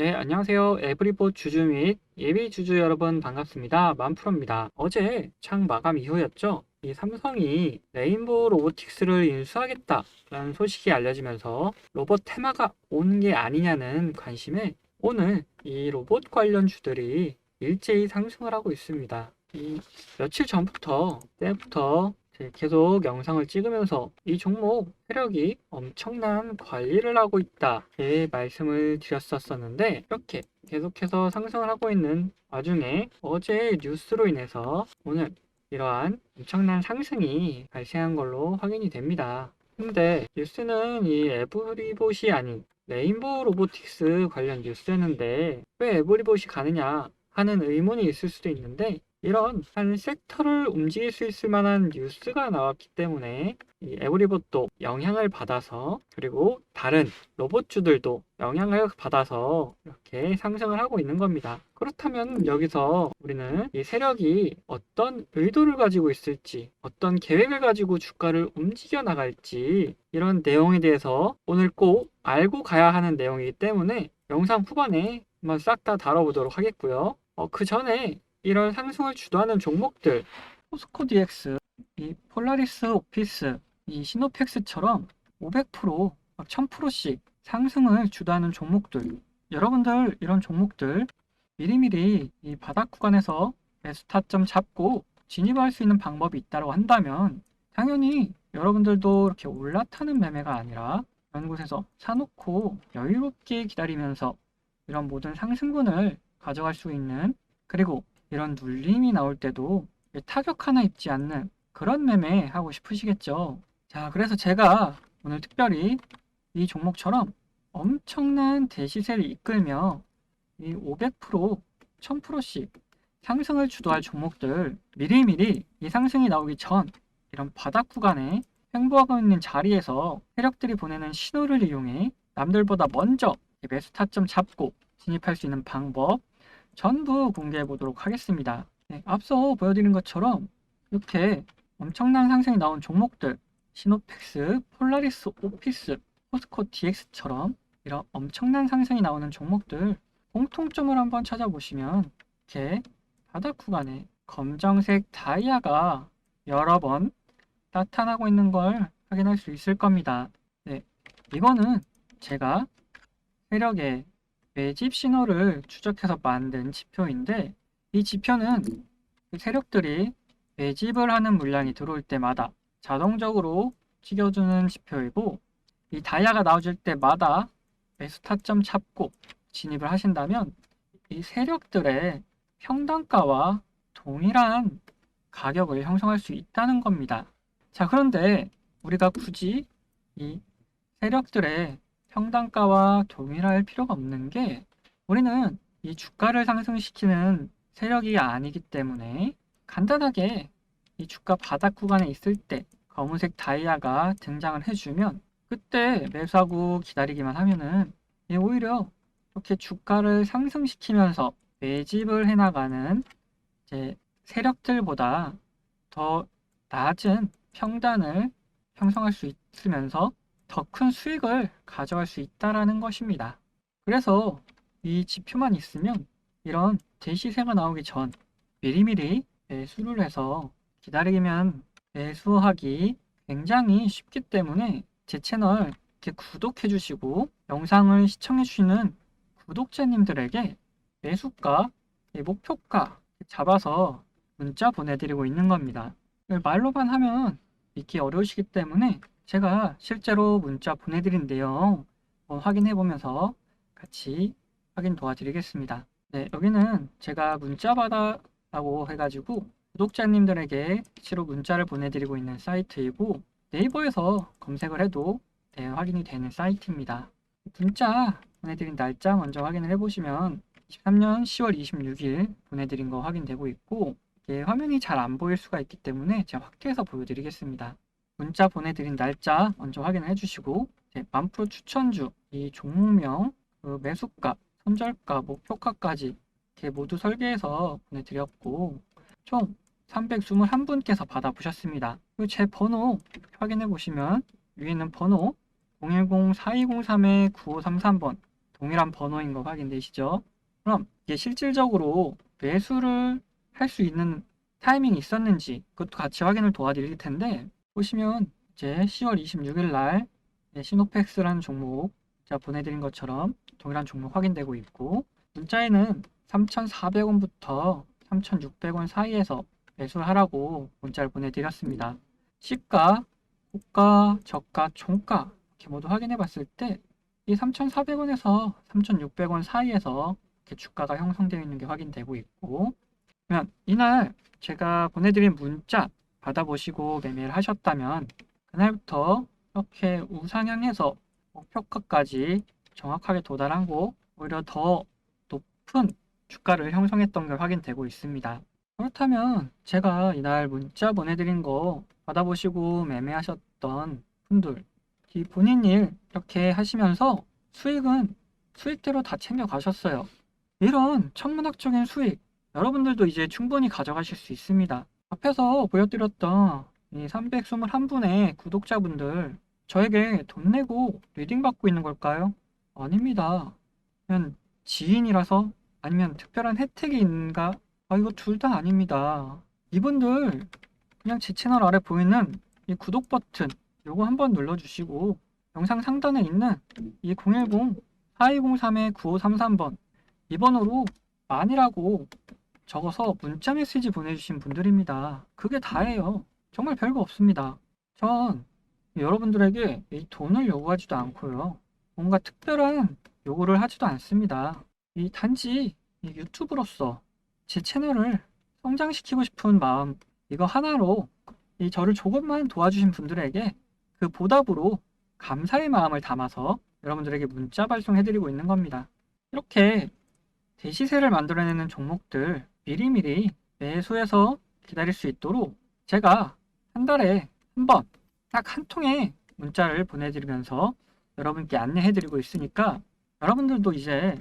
네, 안녕하세요. 에브리보 주주 및 예비 주주 여러분 반갑습니다. 만프로입니다. 어제 창 마감 이후였죠. 이 삼성이 레인보우 로보틱스를 인수하겠다라는 소식이 알려지면서 로봇 테마가 오는 게 아니냐는 관심에 오늘 이 로봇 관련 주들이 일제히 상승을 하고 있습니다. 이 며칠 전부터 때부터 제 계속 영상을 찍으면서 이 종목 세력이 엄청난 관리를 하고 있다. 제 말씀을 드렸었었는데 이렇게 계속해서 상승을 하고 있는 와중에 어제 뉴스로 인해서 오늘 이러한 엄청난 상승이 발생한 걸로 확인이 됩니다. 근데 뉴스는 이 에브리봇이 아닌 레인보우 로보틱스 관련 뉴스였는데 왜 에브리봇이 가느냐 하는 의문이 있을 수도 있는데 이런 한 섹터를 움직일 수 있을 만한 뉴스가 나왔기 때문에 이 에브리봇도 영향을 받아서 그리고 다른 로봇주들도 영향을 받아서 이렇게 상승을 하고 있는 겁니다. 그렇다면 여기서 우리는 이 세력이 어떤 의도를 가지고 있을지 어떤 계획을 가지고 주가를 움직여 나갈지 이런 내용에 대해서 오늘 꼭 알고 가야 하는 내용이기 때문에 영상 후반에 한번 싹 다 다뤄보도록 하겠고요. 어, 그 전에 이런 상승을 주도하는 종목들 포스코 DX, 이 폴라리스 오피스, 이 시노펙스처럼 500%, 막 1000%씩 상승을 주도하는 종목들. 여러분들 이런 종목들 미리미리 이 바닥 구간에서 매수 타점 잡고 진입할 수 있는 방법이 있다고 한다면 당연히 여러분들도 이렇게 올라타는 매매가 아니라 이런 곳에서 사놓고 여유롭게 기다리면서 이런 모든 상승분을 가져갈 수 있는 그리고 이런 눌림이 나올 때도 타격 하나 입지 않는 그런 매매 하고 싶으시겠죠. 자, 그래서 제가 오늘 특별히 이 종목처럼 엄청난 대시세를 이끌며 이 500%, 1000%씩 상승을 주도할 종목들 미리미리 이 상승이 나오기 전 이런 바닥 구간에 횡보하고 있는 자리에서 세력들이 보내는 신호를 이용해 남들보다 먼저 매수 타점 잡고 진입할 수 있는 방법 전부 공개해 보도록 하겠습니다. 네, 앞서 보여드린 것처럼 이렇게 엄청난 상승이 나온 종목들 시노펙스, 폴라리스 오피스, 포스코 DX처럼 이런 엄청난 상승이 나오는 종목들 공통점을 한번 찾아보시면 이렇게 바닥 구간에 검정색 다이아가 여러 번 나타나고 있는 걸 확인할 수 있을 겁니다. 네, 이거는 제가 세력의 매집 신호를 추적해서 만든 지표인데 이 지표는 그 세력들이 매집을 하는 물량이 들어올 때마다 자동적으로 찍어주는 지표이고 이 다이아가 나와줄 때마다 매수 타점 잡고 진입을 하신다면 이 세력들의 평단가와 동일한 가격을 형성할 수 있다는 겁니다. 자, 그런데 우리가 굳이 이 세력들의 평단가와 동일할 필요가 없는 게 우리는 이 주가를 상승시키는 세력이 아니기 때문에 간단하게 이 주가 바닥 구간에 있을 때 검은색 다이아가 등장을 해주면 그때 매수하고 기다리기만 하면은 오히려 이렇게 주가를 상승시키면서 매집을 해나가는 이제 세력들보다 더 낮은 평단을 형성할 수 있으면서 더 큰 수익을 가져갈 수 있다라는 것입니다. 그래서 이 지표만 있으면 이런 대시세가 나오기 전 미리미리 매수를 해서 기다리면 매수하기 굉장히 쉽기 때문에 제 채널 이렇게 구독해 주시고 영상을 시청해 주시는 구독자님들에게 매수가, 목표가 잡아서 문자 보내드리고 있는 겁니다. 말로만 하면 믿기 어려우시기 때문에 제가 실제로 문자 보내드린 내용 확인해 보면서 같이 확인 도와드리겠습니다. 네, 여기는 제가 문자 받아라고 해가지고 구독자님들에게 실로 문자를 보내드리고 있는 사이트이고 네이버에서 검색을 해도 네, 확인이 되는 사이트입니다. 문자 보내드린 날짜 먼저 확인을 해보시면 23년 10월 26일 보내드린 거 확인되고 있고 화면이 잘 안 보일 수가 있기 때문에 제가 확대해서 보여드리겠습니다. 문자 보내드린 날짜 먼저 확인을 해주시고 만프로 추천주, 이 종목명, 그 매수가, 손절가, 목표가까지 이렇게 모두 설계해서 보내드렸고 총 321분께서 받아보셨습니다. 그리고 제 번호 확인해 보시면 위에 있는 번호 010-4203-9533번 동일한 번호인 거 확인되시죠? 그럼 이게 실질적으로 매수를 할 수 있는 타이밍이 있었는지 그것도 같이 확인을 도와드릴 텐데 보시면 이제 10월 26일 날 네, 시노팩스라는 종목 제가 보내드린 것처럼 동일한 종목 확인되고 있고 문자에는 3,400원부터 3,600원 사이에서 매수를 하라고 문자를 보내드렸습니다. 시가, 고가, 저가, 종가 이렇게 모두 확인해 봤을 때 이 3,400원에서 3,600원 사이에서 이렇게 주가가 형성되어 있는 게 확인되고 있고 그러면 이날 제가 보내드린 문자 받아보시고 매매를 하셨다면 그날부터 이렇게 우상향해서 목표가까지 정확하게 도달하고 오히려 더 높은 주가를 형성했던 게 확인되고 있습니다. 그렇다면 제가 이날 문자 보내드린 거 받아보시고 매매하셨던 분들 이 본인 일 이렇게 하시면서 수익은 수익대로 다 챙겨 가셨어요. 이런 천문학적인 수익 여러분들도 이제 충분히 가져가실 수 있습니다. 앞에서 보여드렸던 이 321분의 구독자분들 저에게 돈 내고 리딩 받고 있는 걸까요? 아닙니다. 그냥 지인이라서 아니면 특별한 혜택이 있는가? 아, 이거 둘 다 아닙니다. 이분들 그냥 제 채널 아래 보이는 이 구독 버튼 요거 한번 눌러주시고 영상 상단에 있는 이 010-4203-9533번 이 번호로 만이라고 적어서 문자 메시지 보내주신 분들입니다. 그게 다예요. 정말 별거 없습니다. 전 여러분들에게 이 돈을 요구하지도 않고요. 뭔가 특별한 요구를 하지도 않습니다. 이 단지 이 유튜브로서 제 채널을 성장시키고 싶은 마음 이거 하나로 이 저를 조금만 도와주신 분들에게 그 보답으로 감사의 마음을 담아서 여러분들에게 문자 발송해드리고 있는 겁니다. 이렇게 대시세를 만들어내는 종목들 미리미리 매수해서 기다릴 수 있도록 제가 한 달에 한 번 딱 한 통의 문자를 보내드리면서 여러분께 안내해드리고 있으니까 여러분들도 이제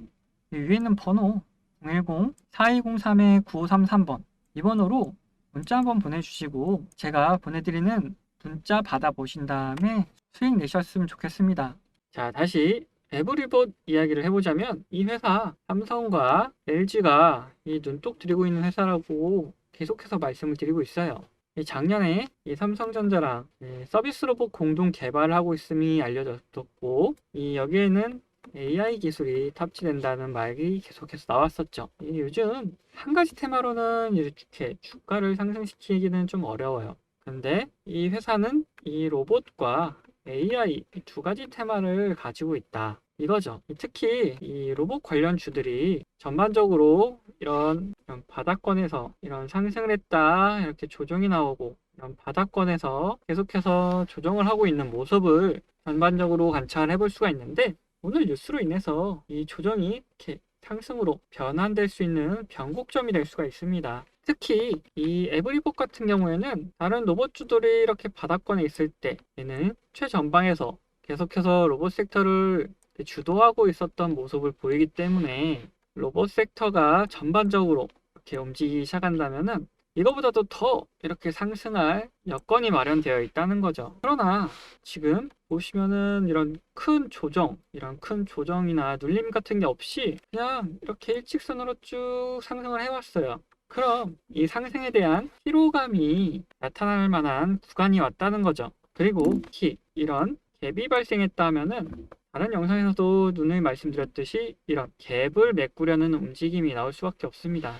이 위에 있는 번호 010-4203-9533번 이 번호로 문자 한번 보내주시고 제가 보내드리는 문자 받아보신 다음에 수익 내셨으면 좋겠습니다. 자, 다시 에브리봇 이야기를 해보자면 이 회사 삼성과 LG가 이 눈독 들이고 있는 회사라고 계속해서 말씀을 드리고 있어요. 이 작년에 이 삼성전자랑 이 서비스 로봇 공동 개발을 하고 있음이 알려졌었고 이 여기에는 AI 기술이 탑재된다는 말이 계속해서 나왔었죠. 이 요즘 한 가지 테마로는 이렇게 주가를 상승시키기는 좀 어려워요. 근데 이 회사는 이 로봇과 AI 이 두 가지 테마를 가지고 있다. 이거죠. 특히 이 로봇 관련 주들이 전반적으로 이런, 이런 바닥권에서 이런 상승을 했다 이렇게 조정이 나오고 이런 바닥권에서 계속해서 조정을 하고 있는 모습을 전반적으로 관찰해 볼 수가 있는데 오늘 뉴스로 인해서 이 조정이 이렇게 상승으로 변환될 수 있는 변곡점이 될 수가 있습니다. 특히 이 에브리봇 같은 경우에는 다른 로봇주들이 이렇게 바닥권에 있을 때 얘는 최전방에서 계속해서 로봇 섹터를 주도하고 있었던 모습을 보이기 때문에 로봇 섹터가 전반적으로 이렇게 움직이기 시작한다면은 이거보다도 더 이렇게 상승할 여건이 마련되어 있다는 거죠. 그러나 지금 보시면은 이런 큰 조정, 이런 큰 조정이나 눌림 같은 게 없이 그냥 이렇게 일직선으로 쭉 상승을 해왔어요. 그럼 이 상승에 대한 피로감이 나타날 만한 구간이 왔다는 거죠. 그리고 특히 이런 갭이 발생했다면은 다른 영상에서도 눈을 말씀드렸듯이 이런 갭을 메꾸려는 움직임이 나올 수밖에 없습니다.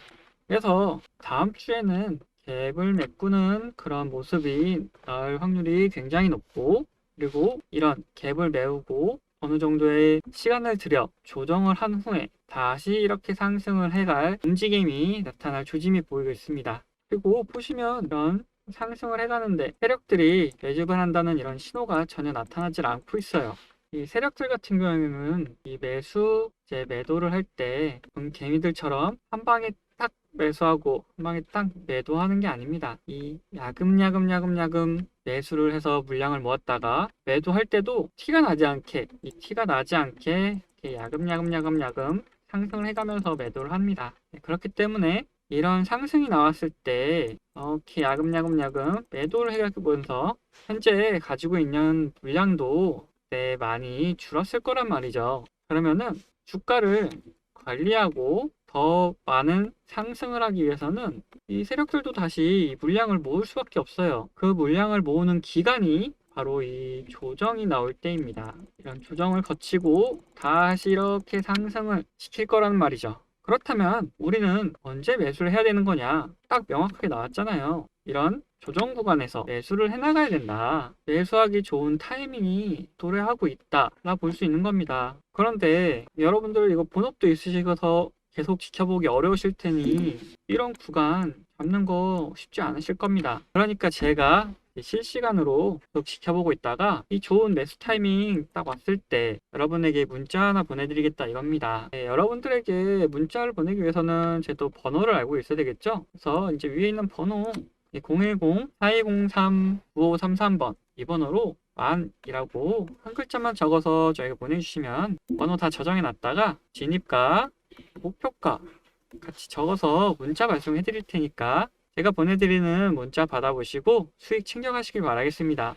그래서 다음 주에는 갭을 메꾸는 그런 모습이 나올 확률이 굉장히 높고 그리고 이런 갭을 메우고 어느 정도의 시간을 들여 조정을 한 후에 다시 이렇게 상승을 해갈 움직임이 나타날 조짐이 보이고 있습니다. 그리고 보시면 이런 상승을 해가는데 세력들이 매집을 한다는 이런 신호가 전혀 나타나질 않고 있어요. 이 세력들 같은 경우에는 이 매수 이제 매도를 할 때 개미들처럼 한 방에 딱 매수하고 한 방에 딱 매도하는 게 아닙니다. 이 야금야금 야금야금 매수를 해서 물량을 모았다가 매도할 때도 티가 나지 않게 이 티가 나지 않게 이렇게 야금야금 야금야금 상승을 해가면서 매도를 합니다. 네, 그렇기 때문에 이런 상승이 나왔을 때 이렇게 야금야금야금 매도를 해가면서 현재 가지고 있는 물량도 네, 많이 줄었을 거란 말이죠. 그러면은 주가를 관리하고 더 많은 상승을 하기 위해서는 이 세력들도 다시 이 물량을 모을 수밖에 없어요. 그 물량을 모으는 기간이 바로 이 조정이 나올 때입니다. 이런 조정을 거치고 다시 이렇게 상승을 시킬 거라는 말이죠. 그렇다면 우리는 언제 매수를 해야 되는 거냐? 딱 명확하게 나왔잖아요. 이런 조정 구간에서 매수를 해나가야 된다. 매수하기 좋은 타이밍이 도래하고 있다 라 볼 수 있는 겁니다. 그런데 여러분들 이거 본업도 있으시고서 계속 지켜보기 어려우실 테니 이런 구간 잡는 거 쉽지 않으실 겁니다. 그러니까 제가 실시간으로 계속 지켜보고 있다가 이 좋은 매수 타이밍 딱 왔을 때 여러분에게 문자 하나 보내드리겠다 이겁니다. 네, 여러분들에게 문자를 보내기 위해서는 제또 번호를 알고 있어야 되겠죠? 그래서 이제 위에 있는 번호 010-4203-9533번 이 번호로 만이라고 한 글자만 적어서 저에게 보내주시면 번호 다 저장해 놨다가 진입가 목표가 같이 적어서 문자 발송해 드릴 테니까 제가 보내드리는 문자 받아보시고 수익 챙겨가시길 바라겠습니다.